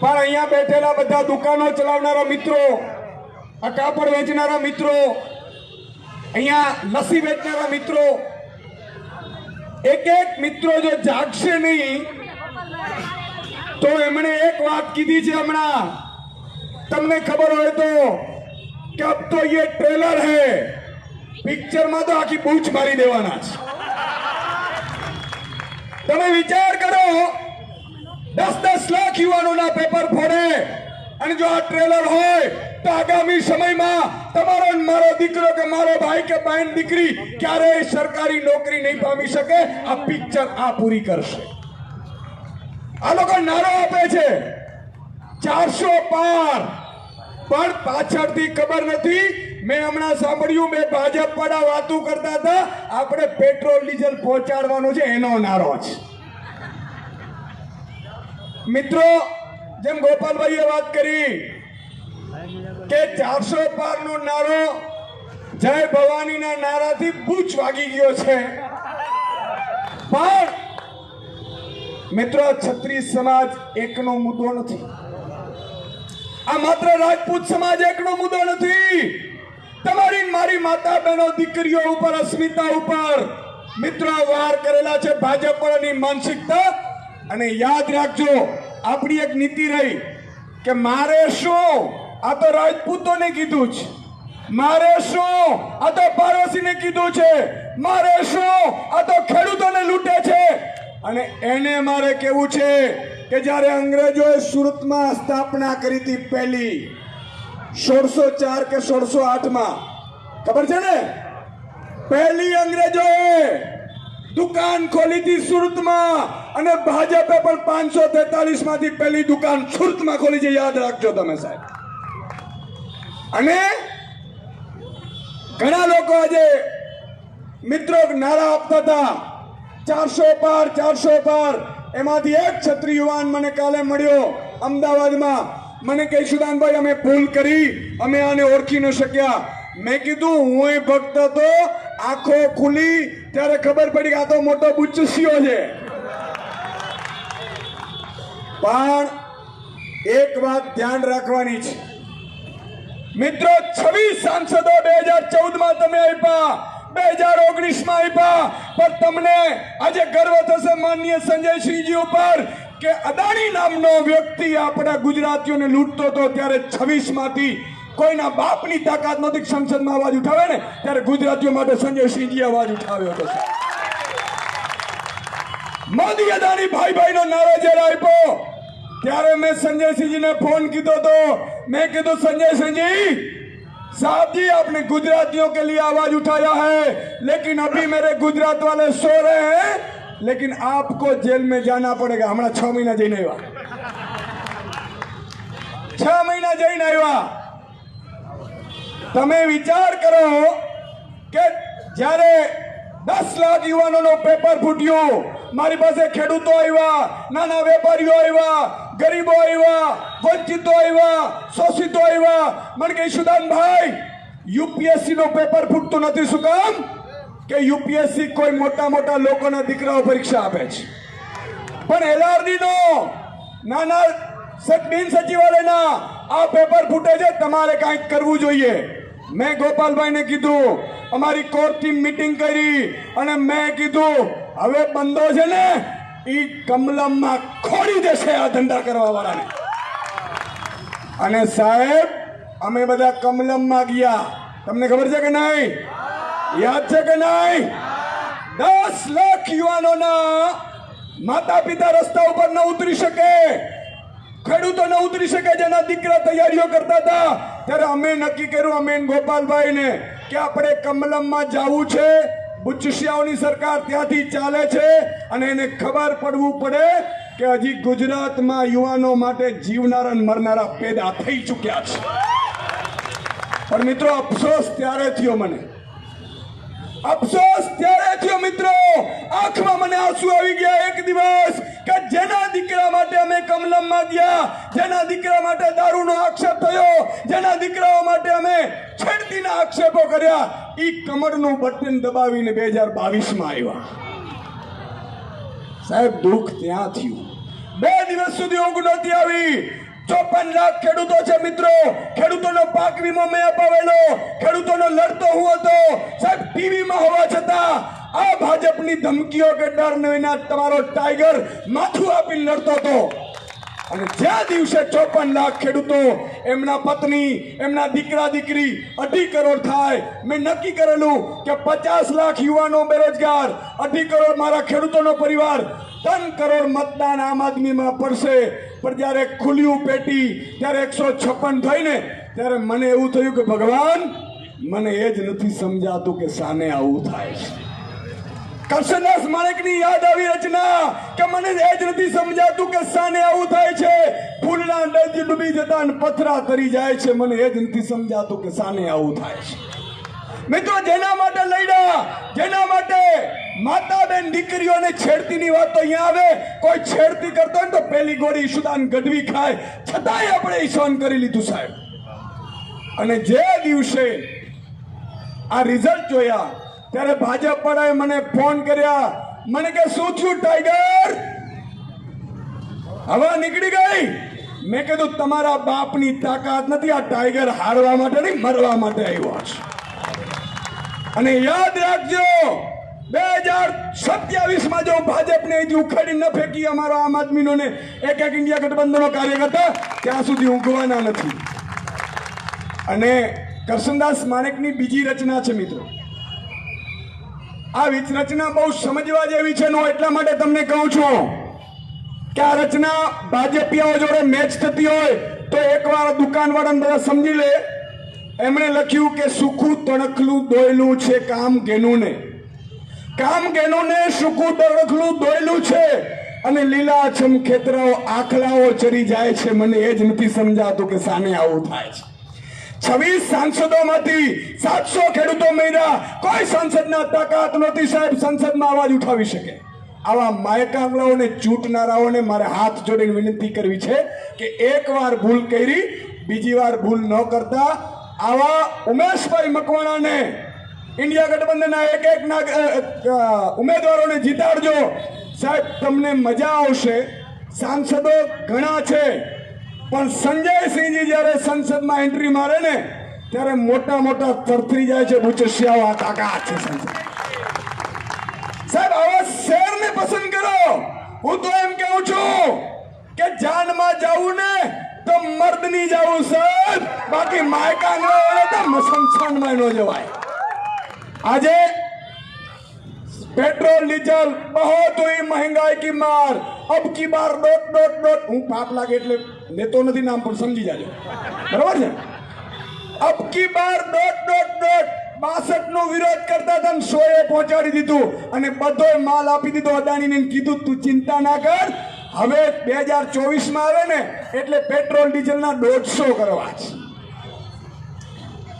પણ અહીંયા બેઠેલા બધા દુકાનો ચલાવનારા મિત્રો, આ કાપડ વેચનારા મિત્રો, અહીંયા લસી વેચનારા મિત્રો એક એક મિત્રો જો જાગશે નહીં, તો એમણે એક વાત કીધી છે હમણાં. તમને ખબર હોય તો, કે અબ તો એ ટ્રેલર હે. પિક્ચરમાં તો આખી બૂચ મારી દેવાના છે. તમે વિચાર કરો દસ દસ લાખ યુવાનોના પેપર ફોડે. અને જો આ ટ્રેલર હોય, તો આગામી સમયમાં તમારો મારો દીકરો કે મારો ભાઈ કે બહેન દીકરી ક્યારેય સરકારી નોકરી નહીં પામી શકે, આ પિક્ચર આ પૂરી કરશે. આ લોકો નારો આપે છે. ચારસો પાર. પણ પાછળથી ખબર નથી, મેં હમણાં સાંભળ્યું, મેં ભાજપ વાતું કરતા હતા, આપણે પેટ્રોલ ડીઝલ પહોંચાડવાનો છે, એનો નારો છે. મિત્રો, જેમ ગોપાલભાઈએ વાત કરી કે ચારસો પાર નો નારો જય ભવાનીના નારાથી બૂચ વાગી ગયો છે. પણ મિત્રો છત્રીસ સમાજ એકનો મુદ્દો નથી. આ માત્ર રાજપૂત સમાજ એકનો મુદ્દો નથી. તમારી મારી માતા બહેનો દીકરીઓ ઉપર, અસ્મિતા ઉપર મિત્રો વાર કરેલા છે ભાજપ માનસિકતા અને યાદ રાખજો, આપણી એક નીતિ રહી કે મારે શું? આ તો રાજપૂતોને કીધું છે મારે શું? આ તો પાડોશીને કીધું છે. મારે શું? આ તો ખેડૂતોને લૂંટે છે. અને એને મારે કેવું છે કે જ્યારે અંગ્રેજોએ સુરતમાં સ્થાપના કરી હતી પહેલી, સોળસો ચાર કે સોળસો આઠમાં, ખબર છે ને? પહેલી અંગ્રેજોએ દુકાન ખોલી હતી સુરતમાં અને ભાજપે પણ પાંચસો તેતાલીસમાંથી પહેલી દુકાન સુરતમાં ખોલી છે. યાદ રાખજો તમે સાહેબ. અને ઘણા લોકો આજે મિત્રો નારા આપતા હતા. ચારસો પાર ચારસો પાર. એમાંથી એક છત્રી યુવાન મને કાલે મળ્યો અમદાવાદમાં. મને કહે, સુદાનભાઈ, અમે ભૂલ કરી. અમે આને ઓળખી ન શક્યા. મેં કીધું હું ભક્ત હતો. આંખો ખુલી ત્યારે ખબર પડી કે આ તો મોટો બુચ્ચુસિયો છે. પણ એક વાત ધ્યાન રાખવાની છે. મિત્રો, છવ્વીસ સાંસદો બે હજાર ચૌદમાં તમે આપ્યા બે હજાર ઓગણીસમાં આપ્યા પણ તમને આજે ગર્વ થશે માનનીય સંજયસિંહજી ઉપર કે અદાણી નામનો વ્યક્તિ આપણા ગુજરાતીઓને લૂંટતો હતો ત્યારે છવ્વીસમાંથી કોઈના બાપની તાકાત નથી, સંસદમાં અવાજ ઉઠાવે ને, ત્યારે ગુજરાતીઓ માટે સંજય સંજયસિંહજી અવાજ ઉઠાવ્યો હતો મોદી અદાણી ભાઈ ભાઈ નો નારો જ્યારે આપ્યો, ત્યારે મેં સંજયસિંહજીને ફોન કીધો તો મેં કીધું સંજયસિંહજી साहब जी आपने गुजरातियों के लिए आवाज उठाया है लेकिन अभी मेरे गुजरात वाले सो रहे हैं लेकिन आपको जेल में जाना पड़ेगा हमारा छ महीना जई नहीं हुआ छ महीना जई તમે વિચાર કરો કે જ્યારે દસ લાખ યુવાનોનો પેપર ફૂટ્યું, મારી પાસે ખેડૂતો આવ્યા, નાના વેપારીઓ આવ્યા, ગરીબો આવ્યા, વંચિતો આવ્યા, શોષિતો આવ્યા. મને કે ઈશુદાનભાઈ યુપીએસસી નો પેપર ફૂટતું નથી, શું કામ? કે યુપીએસસી કોઈ મોટા મોટા લોકોના દીકરાઓ પરીક્ષા આપે છે. પણ એલઆરડી નો નાના બિન સચિવાલયના આ પેપર ફૂટે છે, તમારે કાંઈક કરવું જોઈએ. મેં ગોપાલભાઈને કીધું, અમારી કોર ટીમ મિટિંગ કરી અને મેં કીધું, હવે બંદો છે ને, ઈ કમલમમાં ખોડી દેશે આ ધંધા કરવા વાળાને અને સાહેબ, અમે બધા કમલમમાં ગયા. તમને ખબર છે કે નહીં? યાદ છે કે નહીં? દસ લાખ યુવાનોના માતા પિતા રસ્તા ઉપર ન ઉતરી શકે. ખેડૂતો ન ઉતરી શકે જેના દીકરા તૈયારીઓ કરતા હતા. ત્યારે અમે નક્કી કર્યું, અમે ને ગોપાલભાઈને, કે આપણે કમલમમાં જવું છે, બુચશિયાઓની સરકાર ત્યાંથી ચાલે છે અને એને ખબર પડવું પડે કે હજી ગુજરાતમાં યુવાનો માટે જીવનારા મરનારા પેદા થઈ ચૂક્યા છે. પણ મિત્રો, અફસોસ ત્યારે થયો મને. અફસોસ ત્યારે થયો મિત્રો. આંખમાં મને આંસુ આવી ગયા એક દિવસ કે જેના દીકરા માટે અમે કમલમમાં ગયા જેના દીકરા માટે દારૂનો આક્ષેપ થયો, જેના દીકરાઓ માટે અમે છેડતીના આક્ષેપો કર્યા. એ કમરનું બટન દબાવીને બે હજાર બાવીસમાં આવ્યા. સાહેબ, દુઃખ ત્યાં થયું. બે દિવસ સુધી ઊંઘ નહોતી આવી. ચોપન લાખ ખેડૂતો છે મિત્રો. ખેડૂતોનો પાક વીમો મેં અપાવેલો. ખેડૂતોનો લડતો હું હતો. સાહેબ, ટીવીમાં હોવા છતાં આ ભાજપની ધમકીઓ કે ડર વિના તમારો ટાઈગર માથું આપી લડતો હતો. અને જ્યાં દિવસે ચોપન લાખ ખેડૂતો એમના પત્ની, એમના દીકરા, દીકરી અઢી કરોડ થાય. મેં નક્કી કરેલું કે પચાસ લાખ યુવાનો બેરોજગાર, અઢી કરોડ મારા ખેડૂતોનો પરિવાર, ત્રણ કરોડ મતદાન આમ આદમીમાં પડશે. પણ જ્યારે ખુલ્યું પેટી, ત્યારે એકસો છપ્પન થઈને, ત્યારે મને એવું થયું કે ભગવાન, મને એ જ નથી સમજાતું કે સાને આવું થાય છે. કરશનદાસ માણેકની યાદ આવી રચના કે મને એ જ નથી સમજાતું કે સાને આવું થાય છે? ફૂલના ડજ ડૂબી જતા પથરા તરી જાય છે. મને એ જ નથી સમજાતું કે સાને આવું થાય છે. મિત્રો, જેના માટે લડ્યા, જેના માટે માતા બેન દીકરીઓને છેડતીની વાત તો અહીંયા આવે. કોઈ છેડતી કરતો હોય તો પેલી ગોળી ઈશુદાન ગઢવી ખાય. છતાંય આપણે ઈશાન કરી લીધું, સાહેબ. અને જે દિવસે આ રિઝલ્ટ જોયા ત્યારે ભાજપ વાળાએ મને ફોન કર્યા. મને કે, શું થયું, ટાઈગર? હવા નીકળી ગઈ? મેં કીધું, તમારા બાપની તાકાત નથી. આ ટાઈગર હારવા માટે નહીં, મરવા માટે આવ્યો છે. અને યાદ રાખજો, બે હજાર સત્યાવીસમાં જો ભાજપને અહીંથી ઉખાડી ન ફેંકી અમારો આમ આદમીનો ને એક એક ઇન્ડિયા ગઠબંધનનો કાર્યકર્તા, ત્યાં સુધી ઊંઘવાના નથી. અને કરશનદાસ માણેકની બીજી રચના છે, મિત્રો. આ રચના બહુ સમજવા જેવી છે, નો એટલા માટે તમને કહું છું કે આ રચના ભાજપિયાઓ જોડે મેચ થતી હોય તો એકવાર દુકાનવાળાને બધા સમજી લે. એમણે લખ્યું કે સુખું તણખલું દોયલું છે કામ ગેનું ને કામ ઘેનુંને સુખું તણખલું દોયલું છે અને લીલાછમ ખેતરાઓ, આખલાઓ ચરી જાય છે. મને એ જ નથી સમજાતું કે સામે આવું થાય છે. છવ્વીસ સાંસદોમાંથી સાતસો ખેડૂતો મળ્યા કોઈ સંસદના તાકાત નહોતી સાહેબ, સંસદમાં અવાજ ઉઠાવી શકે. આવા માયકાંગલાઓને ચૂંટનારાઓને મારે હાથ જોડીને વિનંતી કરવી છે કે એકવાર ભૂલ કરી, બીજી વાર ભૂલ ન કરતા આવા ઉમેશભાઈ મકવાણાને ઇન્ડિયા ગઠબંધનના એક એક ઉમેદવારોને જીતાડજો. સાહેબ, તમને મજા આવશે. સાંસદો ઘણા છે. પણ સંજયસિંહજી જ્યારે સંસદમાં એન્ટ્રી મારે ને ત્યારે મોટા મોટા તરફરી જાય છે બુચસિયાઓ આ તાકાત છે સંસદ સાહેબ આવા શેરને પસંદ કરો હું તો એમ કહું છું કે જાનમાં જાવું ને તો મર્દની જાવું સાહેબ બાકી માયકા ન હોય તો મસમસાનમાં ન જવાય આજે पेट्रोल डीजल बहुत हुई महंगाई की मार અબ કી બાર ડોટ ડોટ ડોટ. હું પાપ લાગે એટલે લેતો નથી નામ, પણ સમજી જાજો. બરાબર છે? અબ કી બાર ડોટ ડોટ ડોટ. બાસઠ નો વિરોધ કરતા હતા સો સોએ પહોંચાડી દીધું અને બધો માલ આપી દીધો અદાણીને કીધું, તું ચિંતા ના કર. હવે બે હજાર ચોવીસમાં આવે ને, એટલે પેટ્રોલ ડીઝલના દોઢસો કરવા છે.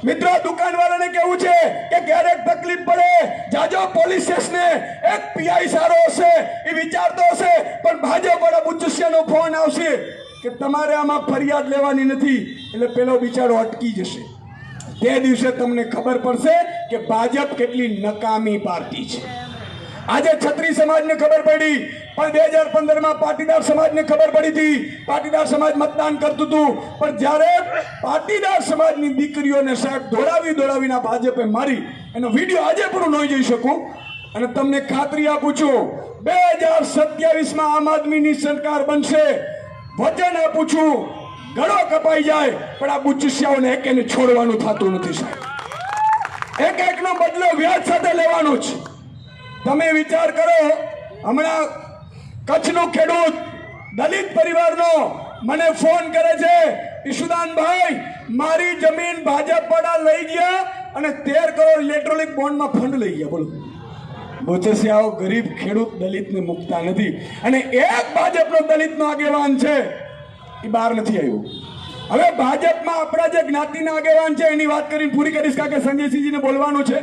મિત્રો, દુકાનવાળાને કેવું છે કે ક્યારેક તકલીફ પડે. જાજો પોલીસ સ્ટેશને એક પીઆઈ સારો હશે એ વિચારતો હશે, પણ ભાજપ વાળા બુચુસિયાનો ફોન આવશે કે તમારે આમાં ફરિયાદ લેવાની નથી. એટલે પેલો બિચારો અટકી જશે. તે દિવસે તમને ખબર પડશે કે ભાજપ કેટલી નકામી પાર્ટી છે. આજે છત્રી સમાજને ખબર પડી પણ બે હજાર પંદરમાં પાટીદાર સમાજને ખબર પડી હતી. પાટીદાર સમાજ મતદાન કરતું હતું. પણ જ્યારે પાટીદાર સમાજની દીકરીઓને સાહેબ દોડાવી દોડાવીને ભાજપે મારી, એનો વીડિયો આજે પણ નહીં જઈ શકું. અને તમને ખાતરી આપું છું, બે હજાર સત્યાવીસમાં આમ આદમીની સરકાર બનશે. વચન આપું છું, ગળો કપાઈ જાય, પણ આ બુચિસ્યાઓને એક એને છોડવાનું થતું નથી સાહેબ. એક એકનો બદલો વ્યાજ સાથે લેવાનો છે તમે વિચાર કરો, હમણાં કચ્છનો ખેડૂત, દલિત પરિવારનો મને ફોન કરે છે, ઈશુદાનભાઈ, મારી જમીન ભાજપ વાળા લઈ ગયા અને તેર કરોડ ઇલેક્ટ્રોનિક બોન્ડમાં ફંડ લઈ ગયા. બોલો. બોચસિયાઓ ગરીબ ખેડૂત દલિતને મુકતા નથી. અને એક ભાજપનો દલિતનો આગેવાન છે, એ બહાર નથી આવ્યું. હવે ભાજપમાં આપણા જે જ્ઞાતિના આગેવાન છે, એની વાત કરીને પૂરી કરીશ, કારણ કે સંજયસિંહજીને બોલવાનું છે.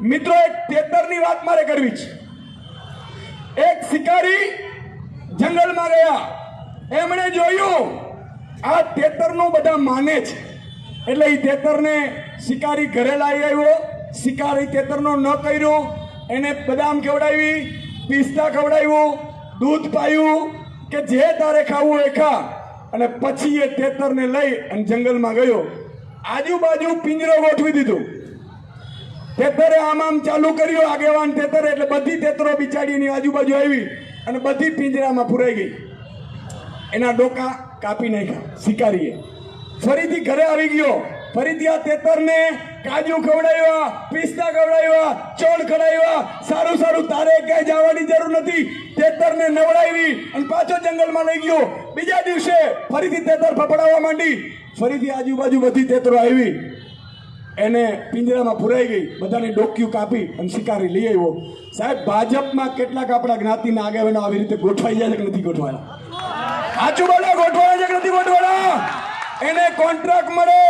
મિત્રો, એક તેતરની વાત મારે કરવી છે. એક શિકારી જંગલમાં ગયા એમણે જોયું, આ તેતરનું બધા માને છે. એટલે એ તેતરને શિકારી ઘરે લાવી આવ્યો. શિકારી તેતરનો ન કર્યો. એને બદામ ખવડાવી, પિસ્તા ખવડાવ્યું, દૂધ પાયું કે જે તારે ખાવું એ ખા. અને પછી એ તેતરને લઈ અને જંગલમાં ગયો. આજુબાજુ પિંજરો ગોઠવી દીધું. તેતરે આમ આમ ચાલુ કર્યું. આગેવાન તેતર એટલે બધી તેતરો બિચારીની આજુબાજુ આવી. અને બધી પિંજરામાં પુરાઈ ગઈ. એના ડોકા કાપી નાખ્યા. શિકારીએ. ફરીથી ઘરે આવી ગયો. ફરીથી આ તેતરને કાજુ ખવડાવ્યા, પિસ્તા ખવડાવ્યા, ચોળ ખવડાવ્યા. સારું સારું, તારે ક્યાંય જવાની જરૂર નથી. તેતરને નવડાવી અને પાછો જંગલમાં લઈ ગયો. બીજા દિવસે ફરીથી તેતર ફફડાવવા માંડી. ફરીથી આજુબાજુ બધી તેતરો આવી. એને પિંજરામાં પુરાઈ ગઈ. બધાની ડોક્યું કાપી અને શિકારી લઈ આવ્યો. સાહેબ, ભાજપમાં કેટલાક આપણા જ્ઞાતિના આગેવાનો આવી રીતે ગોઠવાઈ જાય છે કે નથી ગોઠવાયા? સાચું બોલો, ગોઠવાય છે કે નથી ગોઠવાયા? એને કોન્ટ્રાક્ટ મળે,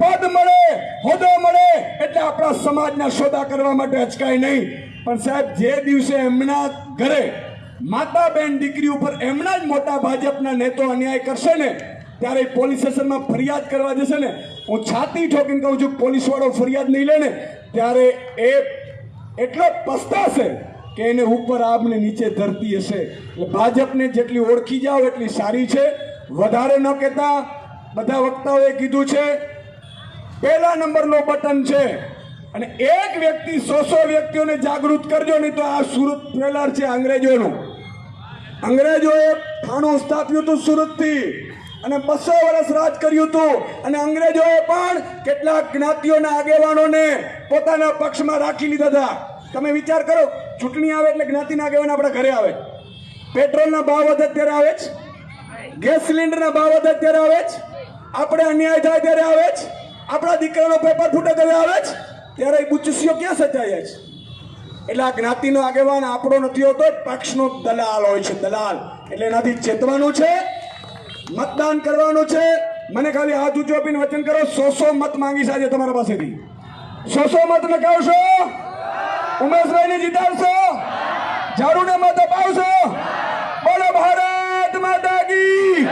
પદ મળે, હોદ્દો મળે, એટલે આપણા સમાજના સોદા કરવા માટે અચકાય નહીં. પણ સાહેબ, જે દિવસે એમના ઘરે માતા બેન દીકરી ઉપર એમના જ મોટા ભાજપના નેતો અન્યાય કરશે ને ત્યારે પોલીસ સ્ટેશનમાં ફરિયાદ કરવા જશે ને, હું છાતી ઠોકીને કહું છું, પોલીસવાળો ફરિયાદ નહીં લે ને ત્યારે એ એટલો પસ્તાશે કે એને ઉપર આબને નીચે ધરતી હશે. એટલે ભાજપને જેટલી ઓળખી જાઓ, એટલી સારી છે. વધારે ન કહેતા, બધા વક્તાઓએ કીધું છે, પહેલા નંબરનો બટન છે. અને એક વ્યક્તિ સો સો વ્યક્તિઓને જાગૃત કરજો, નહીં તો આ સુરત ટ્રેલર છે અંગ્રેજોનું. અંગ્રેજોએ થાણું સ્થાપ્યું હતું સુરતથી. અને બસો વર્ષ રાજ કર્યું હતું. અને અંગ્રેજોએ પણ કેટલાક જ્ઞાતિઓના આગેવાનોને પોતાના પક્ષમાં રાખી લીધા હતા. તમે વિચાર કરો, ચૂંટણી આવે એટલે જ્ઞાતિના આગેવાન આપણા ઘરે આવે. પેટ્રોલના ભાવ વધે ત્યારે આવે જ. ગેસ સિલિન્ડરના ભાવ વધે ત્યારે આવે જ. આપણે અન્યાય થાય ત્યારે આવે જ. આપણા દીકરાનો પેપર ફૂટે ત્યારે આવે જ. ત્યારે એ ક્યાં સચાય છે? એટલે આ જ્ઞાતિનો આગેવાન આપણો નથી હોતો, પક્ષનો દલાલ હોય છે, દલાલ. એટલે એનાથી ચેતવાનું છે મતદાન કરવાનું છે. મને ખાલી હાથ ઊંચો આપીને વચન કરો. સો સો મત માંગીશ આજે તમારા પાસેથી. સો સો મત લખાવશો ઉમેશભાઈ ને જીતાડશો. ઝાડુ ને મત અપાવશો. બોલો ભારત માતા કી